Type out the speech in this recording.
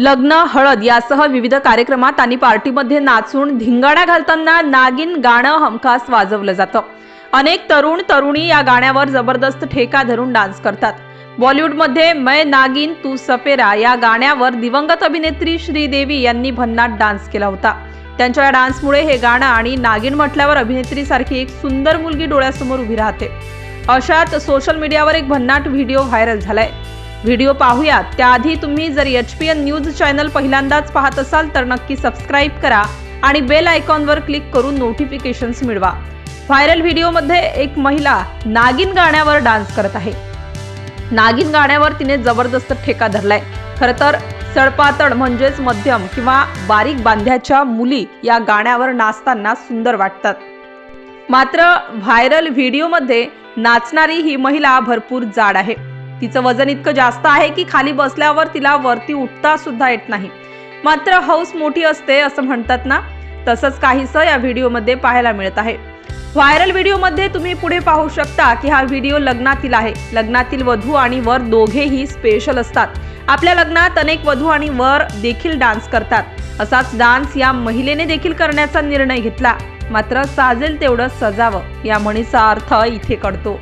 लग्न हळद यासह विविध कार्यक्रमात आणि पार्टीमध्ये नाचून धिंगाणा घालताना नागिन गाणं हमखास वाजवलं जातं. अनेक तरुण तरुणी या गाण्यावर जबरदस्त ठेका धरून डान्स करतात. बॉलिवूडमध्ये मै नागिन तू सपेरा या गाण्यावर दिवंगत अभिनेत्री श्रीदेवी यांनी भन्नाट डान्स केला होता. त्यांच्या या डान्समुळे हे गाणं आणि नागिन म्हटल्यावर अभिनेत्रीसारखी एक सुंदर मुलगी डोळ्यासमोर उभी राहते. अशात सोशल मीडियावर एक भन्नाट व्हिडिओ व्हायरल झालाय. व्हिडिओ पाहूयात. त्याआधी तुम्ही जर H P N news channel पहिल्यांदाच पाहत असाल तर नक्की सबस्क्राईब करा आणि बेल आयकॉनवर क्लिक करून नोटिफिकेशन्स मिळवा. व्हायरल व्हिडिओमध्ये एक महिला नागिन गाण्यावर डान्स करत आहे. नागिन गाण्यावर तिने जबरदस्त ठेका धरलाय. खरं तर सडपातळ म्हणजेच मध्यम किंवा बारीक बांध्याच्या मुली या गाण्यावर नाचताना सुंदर वाटतात. मात्र व्हायरल व्हिडिओमध्ये नाचणारी ही महिला भरपूर जाड आहे. तिचं वजन इतकं जास्त आहे की खाली बसल्यावर तिला वरती उठता सुद्धा येत नाही. मात्र हौस मोठी असते असं म्हणतात ना? तसंच काहीसं या व्हिडिओमध्ये पाहायला मिळत आहे. व्हायरल व्हिडिओमध्ये तुम्ही पुढे पाहू शकता की हा व्हिडिओ लग्नातील आहे. लग्नातील वधू आणि वर दोघेही स्पेशल असतात. आपल्या लग्नात अनेक वधू आणि वर देखील डान्स करतात. असाच डान्स या महिलेने देखील करण्याचा निर्णय घेतला. मात्र साजेल तेवढं सजावं या म्हणीचा अर्थ इथे कळतो.